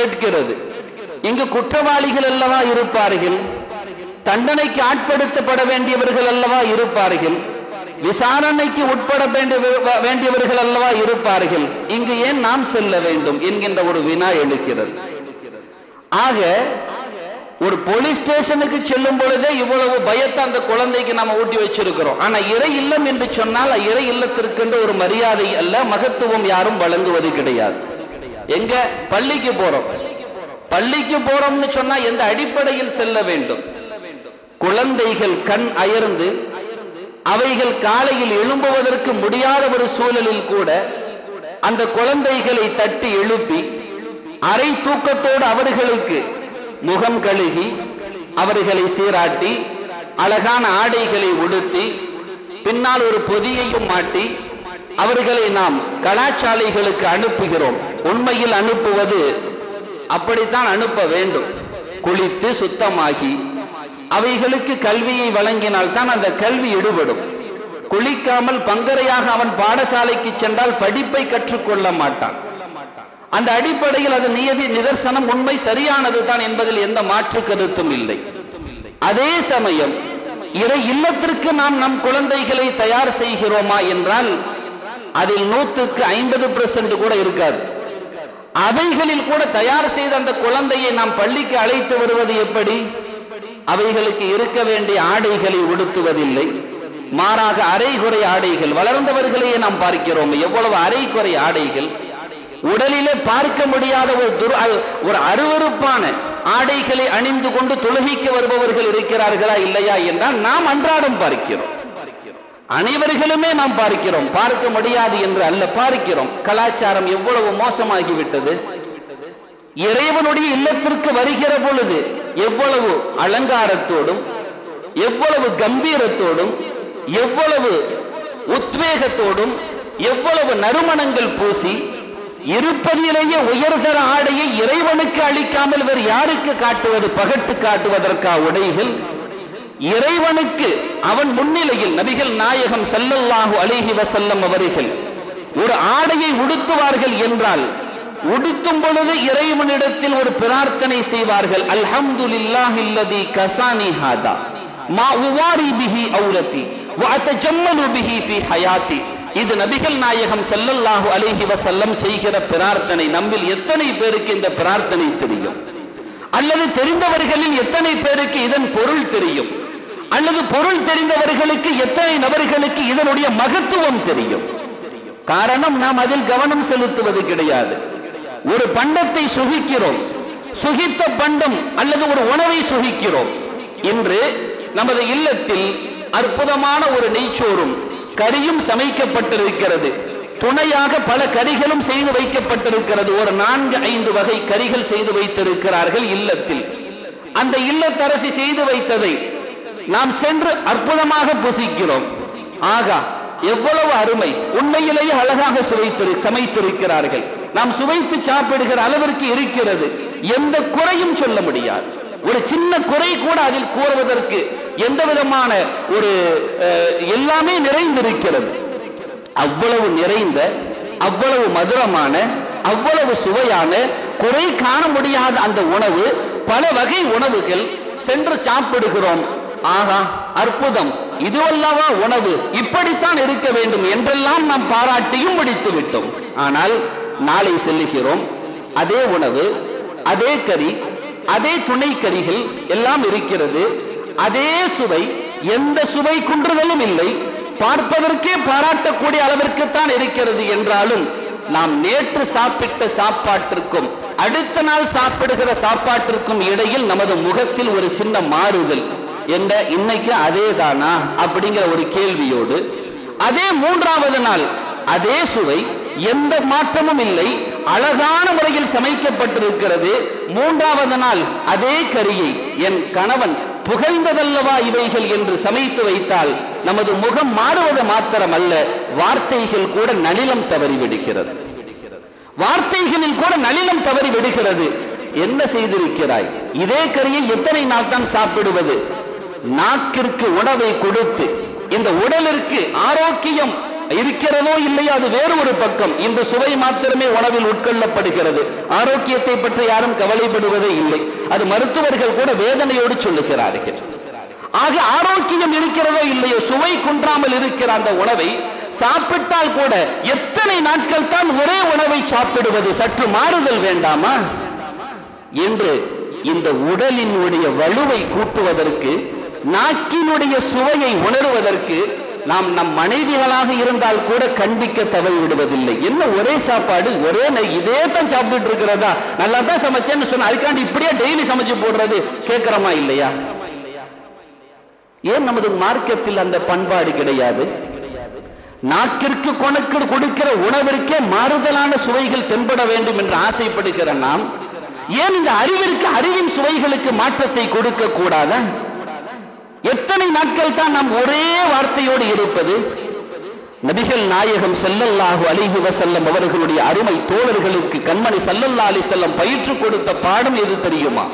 கேட்கிறது. இங்கு குற்றவாளிகள் அல்லவா இருப்பார்கள்? தண்டனைக்கு ஆட்படுத்தப்பட வேண்டியவர்கள் அல்லவா இருப்பார்கள்? விசாரணைக்கு உட்பட வேண்டியவர்கள் அல்லவா இருப்பார்கள்? இங்கு ஏன் நாம் செல்ல வேண்டும் என்கின்ற ஒரு வினா எழுக்கிறது. ஆக ஒரு போலீஸ் ஸ்டேஷனுக்கு செல்லும் பொழுதே இவ்வளவு பயத்தை அந்த குழந்தைக்கு நாம ஊட்டி வச்சிருக்கிறோம். ஆனா இறை இல்லம் என்று சொன்னால் இறை இல்லத்திற்கென்று ஒரு மரியாதை அல்ல மகத்துவம் யாரும் வழங்குவது கிடையாது. எங்க? பள்ளிக்கு போறோம். பள்ளிக்கு போறோம்னு சொன்னா எந்த அடிப்படையில் செல்ல வேண்டும்? குழந்தைகள் கண் அயர்ந்து அவைகள் காலையில் எழும்புவதற்கு முடியாத ஒரு சூழலில் கூட அந்த குழந்தைகளை தட்டி எழுப்பி அரை தூக்கத்தோடு அவர்களுக்கு முகம் கழுகி அவர்களை சீராட்டி அழகான ஆடைகளை உடுத்தி பின்னால் ஒரு பொதியையும் மாட்டி அவர்களை நாம் கலாச்சாலைகளுக்கு அனுப்புகிறோம். உண்மையில் அனுப்புவது அப்படித்தான் அனுப்ப வேண்டும். குளித்து சுத்தமாகி அவைகளுக்கு கல்வியை வழங்கினால் தான் அந்த கல்வி ஈடுபடும் குளிக்காமல் பங்கரையாக அவன் பாடசாலைக்கு சென்றால் படிப்பை கற்றுக்கொள்ள மாட்டான். அந்த அடிப்படையில் அது நியதி நிதர்சனம் உண்மை சரியானது தான் என்பதில் எந்த மாற்று கருத்தும் இல்லை. அதே சமயம் இறை இல்லத்திற்கு நாம் நம் குழந்தைகளை தயார் செய்கிறோமா என்றால் அதில் நூற்றுக்கு ஐம்பது பெர்சன்ட் கூட இருக்காது. அவைகளில் கூட தயார் செய்த அந்த குழந்தையை நாம் பள்ளிக்கு அழைத்து வருவது எப்படி? அவைகளுக்கு இருக்க வேண்டிய ஆடைகளை உடுத்துவதில்லை. மாறாக அரைகுறை ஆடைகள். வளர்ந்தவர்களையே நாம் பார்க்கிறோம். எவ்வளவு அரைகுறை ஆடைகள். உடலிலே பார்க்க முடியாத ஒரு துர் ஒரு அருவறுப்பான ஆடைகளை அணிந்து கொண்டு தொழுகைக்கு வருபவர்கள் இருக்கிறார்களா இல்லையா என்றால் நாம் அன்றாடம் பார்க்கிறோம். அனைவர்களுமே நாம் பார்க்கிறோம். பார்க்க முடியாது என்று அல்ல பார்க்கிறோம். கலாச்சாரம் எவ்வளவு மோசமாகிவிட்டது. இறைவனுடைய இல்லத்திற்கு வருகிற பொழுது எவ்வளவு அலங்காரத்தோடும் எவ்வளவு கம்பீரத்தோடும் எவ்வளவு உத்வேகத்தோடும் எவ்வளவு நறுமணங்கள் பூசி இருப்பதிலேயே உயர்தர ஆடையை இறைவனுக்கு அளிக்காமல் வேறு யாருக்கு காட்டுவது? பகட்டு காட்டுவதற்கா உடைகள்? இறைவனுக்கு அவன் முன்னிலையில் நபிகள் நாயகம் செல்லல்லாஹு அழகி வசல்லம் அவர்கள் ஒரு ஆடையை உடுத்துவார்கள் என்றால் உடுக்கும் பொழுது இறைவனிடத்தில் ஒரு பிரார்த்தனை செய்வார்கள் அல்ஹம்துலில்லாஹில்லதி கசானி ஹாதா மா உவாரி பிஹி அவுலதி வ அத்தஜம்மலு பிஹி ஃபி ஹயாத்தி. இது நபிகள் நாயகம் செல்லல்லாஹு அலைஹி வசல்லம் செய்கிற பிரார்த்தனை. நம்மில் எத்தனை பேருக்கு இந்த பிரார்த்தனை தெரியும்? அல்லது தெரிந்தவர்களில் எத்தனை பேருக்கு இதன் பொருள் தெரியும்? அல்லது பொருள் தெரிந்தவர்களுக்கு எத்தனை நபர்களுக்கு இதனுடைய மகத்துவம் தெரியும்? காரணம் நாம் அதில் கவனம் செலுத்துவது கிடையாது. ஒரு பண்டத்தை சுகிக்கிறோம். சுகித்த பண்டம் அல்லது ஒரு உணவை சுகிக்கிறோம். இன்று நமது இல்லத்தில் அற்புதமான ஒரு நெய்ச்சோறும் கறியும் சமைக்கப்பட்டிருக்கிறது. துணையாக பல கறிகளும் செய்து வைக்கப்பட்டிருக்கிறது. ஒரு நான்கு ஐந்து வகை கறிகள் செய்து வைத்திருக்கிறார்கள் இல்லத்தில். அந்த இல்லத்தரசி செய்து வைத்ததை நாம் சென்று அற்புதமாக புசிக்கிறோம். ஆகா எவ்வளவு அருமை. உண்மையிலேயே அழகாக சுவைத்திரு சமைத்திருக்கிறார்கள். நாம் சுவைத்து சாப்பிடுகிற அளவிற்கு இருக்கிறது. எந்த குறையும் சொல்ல முடியாது. ஒரு சின்ன குறை கூட அதில் கூறுவதற்கு எந்த விதமான ஒரு எல்லாமே நிறைந்திருக்கிறது. அவ்வளவு நிறைந்த அவ்வளவு மதுரமான அவ்வளவு சுவையான குறை காண முடியாத அந்த உணவு பல வகை உணவுகள் சென்று சாப்பிடுகிறோம். ஆகா அற்புதம். இதுவல்லவா உணவு. இப்படித்தான் இருக்க வேண்டும் என்றெல்லாம் நாம் பாராட்டியும் முடித்து விட்டோம் ஆனால் நாளை செல்லுகிறோம். அதே உணவு அதே கறி அதே துணை கறிகள் எல்லாம் இருக்கிறது. அதே சுவை எந்த சுவை குன்றுதலும் இல்லை. பார்ப்பதற்கே பாராட்டக்கூடிய அளவிற்குத்தான் இருக்கிறது என்றாலும் நாம் நேற்று சாப்பிட்ட சாப்பாட்டிற்கும் அடுத்த நாள் சாப்பிடுகிற சாப்பாட்டிற்கும் இடையில் நமது முகத்தில் ஒரு சின்ன மாறுதல். என்ற இன்னைக்கு அதே தானா அப்படிங்கிற ஒரு கேள்வியோடு அதே மூன்றாவது நாள் அதே சுவை எந்த மாற்றமும் இல்லை அழகான முறையில் சமைக்கப்பட்டிருக்கிறது. மூன்றாவது நாள் அதே கரியை என் கணவன் புகழ்ந்ததல்லவா இவைகள் என்று சமைத்து வைத்தால் நமது முகம் மாறுவது மாத்திரம் அல்ல வார்த்தைகள் கூட நளிலம் தவறி விடுகிறது வார்த்தைகளில் கூட நளிலம் தவறி விடுகிறது என்ன செய்திருக்கிறாய்? இதே கரியை எத்தனை நாள் தான் சாப்பிடுவது? நாக்கிற்கு உணவை கொடுத்து இந்த உடலிற்கு ஆரோக்கியம் இருக்கிறதோ இல்லையோ அது வேறு ஒரு பக்கம். இந்த சுவை மாத்திரமே உணவில் உட்கொள்ளப்படுகிறது. ஆரோக்கியத்தை பற்றி யாரும் கவலைப்படுவதே இல்லை. அது மருத்துவர்கள் கூட வேதனையோடு சொல்லுகிறார்கள். ஆக ஆரோக்கியம் இருக்கிறதோ இல்லையோ சுவை குன்றாமல் இருக்கிற அந்த உணவை சாப்பிட்டால் கூட எத்தனை நாட்கள் தான் ஒரே உணவை சாப்பிடுவது? சற்று மாறுதல் வேண்டாமா? என்று இந்த உடலினுடைய வலுவை கூட்டுவதற்கு நாக்கினுடைய சுவையை உணர்வதற்கு நாம் நம் மனைவிகளாக இருந்தால் கூட கண்டிக்க தவறி விடுவதில்லை என்ன ஒரே சாப்பாடு? ஒரே நெய் இதே தான் சாப்பிட்டுட்டு இருக்கிறதா? நல்லா தான் சமைச்சேன்னு சொன்ன அதுக்காண்டி இப்படியே டெய்லி சமைச்சு போடுறது கேட்கிறோமா இல்லையா? ஏன் நமது மார்க்கத்தில் அந்த பண்பாடு கிடையாது? நாக்கிற்கு கொணக்கு கொடுக்கிற உணவிற்கே மாறுதலான சுவைகள் தென்பட வேண்டும் என்று ஆசைப்படுகிற நாம் ஏன் இந்த அறிவிற்கு அறிவின் சுவைகளுக்கு மாற்றத்தை கொடுக்க கூடாதான் எத்தனை நாட்கள் தான் நாம் ஒரே வார்த்தையோடு இருப்பது? நபிகள் நாயகம் செல்லல்லாஹு அலிஹி வசல்லம் அவர்களுடைய அருமை தோழர்களுக்கு கண்மணி சல்லல்லா அலி செல்லம் பயிற்று கொடுத்த பாடம் எது தெரியுமா?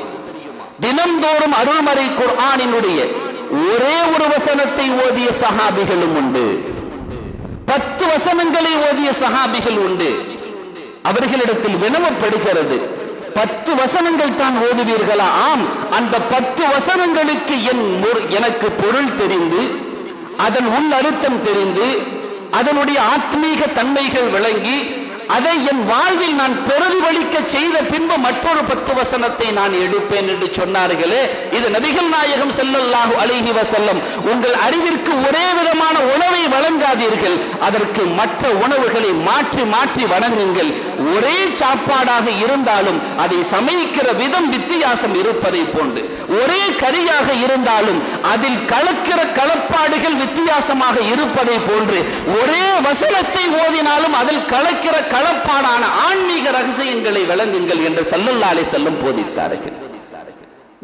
தினம்தோறும் அருள்மறை குர்ஆனினுடைய ஒரே ஒரு வசனத்தை ஓதிய சஹாபிகளும் உண்டு. பத்து வசனங்களை ஓதிய சஹாபிகள் உண்டு. அவர்களிடத்தில் வினவப்படுகிறது. பத்து வசனங்கள் தான் ஓதுவீர்களா? ஆம். அந்த பத்து வசனங்களுக்கு என் எனக்கு பொருள் தெரிந்து அதன் உள் அழுத்தம் தெரிந்து அதனுடைய ஆத்மீக தன்மைகள் விளங்கி அதை என் வாழ்வில் நான் பிரதிபலிக்க செய்த பின்பு மற்றொரு பத்து வசனத்தை நான் எடுப்பேன் என்று சொன்னார்களே. இது நபிகள் நாயகம் செல்லல்லாஹு அழகி வசல்லம் உங்கள் அறிவிற்கு ஒரே விதமான உணவை வழங்காதீர்கள். அதற்கு மற்ற உணவுகளை மாற்றி மாற்றி வணங்குங்கள். ஒரே சாப்பாடாக இருந்தாலும் அதை சமைக்கிற விதம் வித்தியாசம் இருப்பதை போன்று. ஒரே கறியாக இருந்தாலும் அதில் கலக்கிற கலப்பாடுகள் வித்தியாசமாக இருப்பதை போன்று ஒரே வசனத்தை ஓதினாலும் அதில் கலக்கிற கலப்பாடான ஆன்மீக ரகசியங்களை விளங்குங்கள் என்று செல்லல்லாலே செல்லும் போதித்தார்கள்.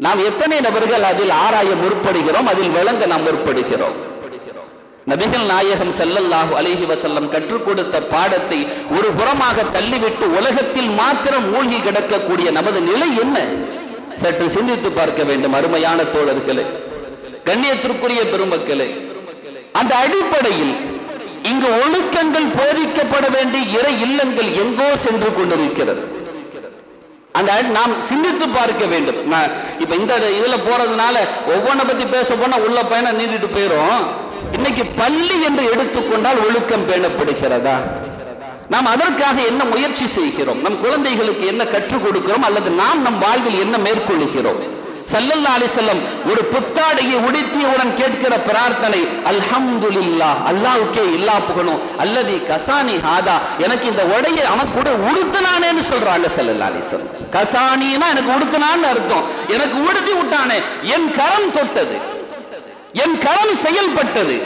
நாம் எத்தனை நபர்கள் அதில் ஆராய முற்படுகிறோம் அதில் விளங்க நாம் முற்படுகிறோம்? நபிகள் நாயகம் செல்லல்லாஹு அலிஹி வசல்லம் கற்றுக் கொடுத்த பாடத்தை ஒரு புறமாக தள்ளிவிட்டு உலகத்தில் மாத்திரம் மூழ்கி கிடக்கக்கூடிய நமது நிலை என்ன? சற்று சிந்தித்து பார்க்க வேண்டும் அருமையான தோழர்களே. கண்ணியத்திற்குரிய பெருமக்களே அந்த அடிப்படையில் இங்கு ஒழுக்கங்கள் போதிக்கப்பட வேண்டிய இறை இல்லங்கள் எங்கோ சென்று கொண்டிருக்கிறது. அந்த நாம் சிந்தித்து பார்க்க வேண்டும். இப்ப இந்த இதுல போறதுனால ஒவ்வொன்றை பத்தி பேச போனா உள்ள பயணம் நீண்டிட்டு போயிரும். இன்னைக்கு பள்ளி என்று எடுத்துக்கொண்டால் ஒழுக்கம் பேணப்படுகிறதா? நாம் அதற்காக என்ன முயற்சி செய்கிறோம்? நம் குழந்தைகளுக்கு என்ன கற்றுக் கொடுக்கிறோம்? அல்லது நாம் நம் வாழ்வில் என்ன மேற்கொள்கிறோம் சல்லல்லா அலிசல்லம் ஒரு புத்தாடையை உடுத்தியவுடன் கேட்கிற பிரார்த்தனை அல்ஹம்துலில்லாஹ் அல்லாவுக்கே இல்லா புகணும் அல்லது கசானி ஹாதா. எனக்கு இந்த உடையை அவன் கூட உடுத்தினானேன்னு சொல்றாங்க சல்லல்லா அலிசல்லம் கசானின்னா எனக்கு உடுத்தினான்னு அர்த்தம். எனக்கு உடுத்தி விட்டானே. என் கரம் தொட்டது. என் கரம் செயல்பட்டது.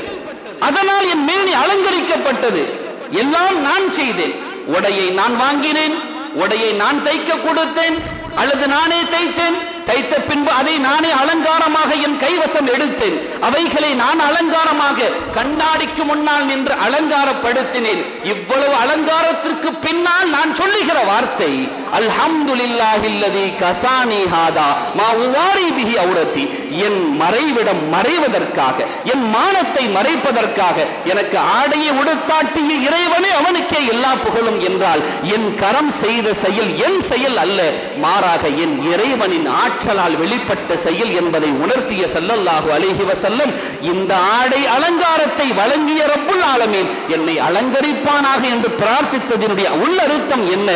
அதனால் என் மேனி அலங்கரிக்கப்பட்டது. எல்லாம் நான் செய்தேன். உடையை நான் வாங்கினேன். உடையை நான் தைக்க கொடுத்தேன். அல்லது நானே தைத்தேன். தைத்த பின்பு அதை நானே அலங்காரமாக என் கைவசம் எடுத்தேன். அவைகளை நான் அலங்காரமாக கண்ணாடிக்கு முன்னால் நின்று அலங்காரப்படுத்தினேன். இவ்வளவு அலங்காரத்திற்கு பின்னால் நான் சொல்லுகிற வார்த்தை அல்ஹம்துலில்லாஹில்லதி கசானி ஹாதா மா உவாரி பிஹி அவுரத்தி என் மறைவிடம் மறைவதற்காக என் மானத்தை மறைப்பதற்காக எனக்கு ஆடையை உடுத்தாட்டிய இறைவனே அவனுக்கே எல்லா புகழும் என்றால் என் கரம் செய்த செயல் என் செயல் அல்ல மாறாக என் இறைவனின் ஆற்றலால் வெளிப்பட்ட செயல் என்பதை உணர்த்திய ஸல்லல்லாஹு அலைஹி வஸல்லம் இந்த ஆடை அலங்காரத்தை வழங்கிய ரப்புல் ஆலமீன் என்னை அலங்கரிப்பானாக என்று பிரார்த்தித்ததினுடைய உள்ளருத்தம் என்ன?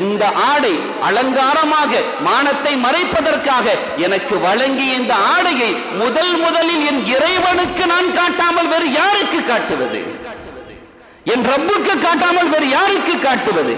இந்த ஆடை அலங்காரமாக மானத்தை மறைப்பதற்காக எனக்கு வழங்கிய இந்த ஆடையை முதல் முதலில் என் இறைவனுக்கு நான் காட்டாமல் வேறு யாருக்கு காட்டுவது? என் ரப்புக்கு காட்டாமல் வேறு யாருக்கு காட்டுவது?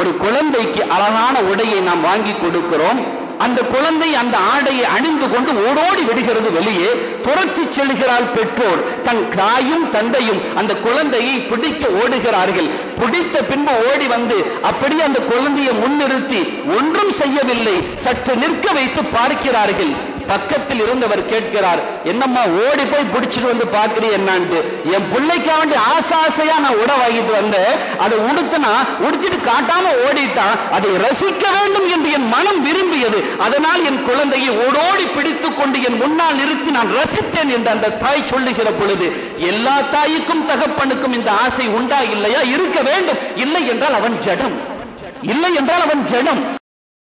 ஒரு குழந்தைக்கு அழகான உடையை நாம் வாங்கி கொடுக்கிறோம். அந்த குழந்தை அந்த ஆடையை அணிந்து கொண்டு ஓடோடி விடுகிறது வெளியே துரத்தி செல்கிறாள் பெற்றோர். தன் தாயும் தந்தையும் அந்த குழந்தையை பிடிக்க ஓடுகிறார்கள். பிடித்த பின்பு ஓடி வந்து அப்படியே அந்த குழந்தையை முன்னிறுத்தி ஒன்றும் செய்யவில்லை. சற்று நிற்க வைத்து பார்க்கிறார்கள். பக்கத்தில் இருந்தவர் கேட்கிறார் என்னம்மா ஓடி போய் பிடிச்சிட்டு வந்து பாக்குறீ என்னான்ட்டு? என் பிள்ளைக்கா வேண்டி ஆசை ஆசையா நான் உட வாங்கிட்டு வந்தேன். அதை உடுத்தினா உடுத்திட்டு காட்டாம ஓடிட்டான் அதை ரசிக்க வேண்டும் என்று என் மனம் விரும்பியது. அதனால் என் குழந்தையை ஓடோடி பிடித்துக் கொண்டு என் முன்னால் நிறுத்தி நான் ரசித்தேன் என்று அந்த தாய் சொல்லுகிற பொழுது எல்லா தாய்க்கும் தகப்பனுக்கும் இந்த ஆசை உண்டா இல்லையா? இருக்க வேண்டும். இல்லை என்றால் அவன் ஜடம். இல்லை என்றால் அவன் ஜடம்.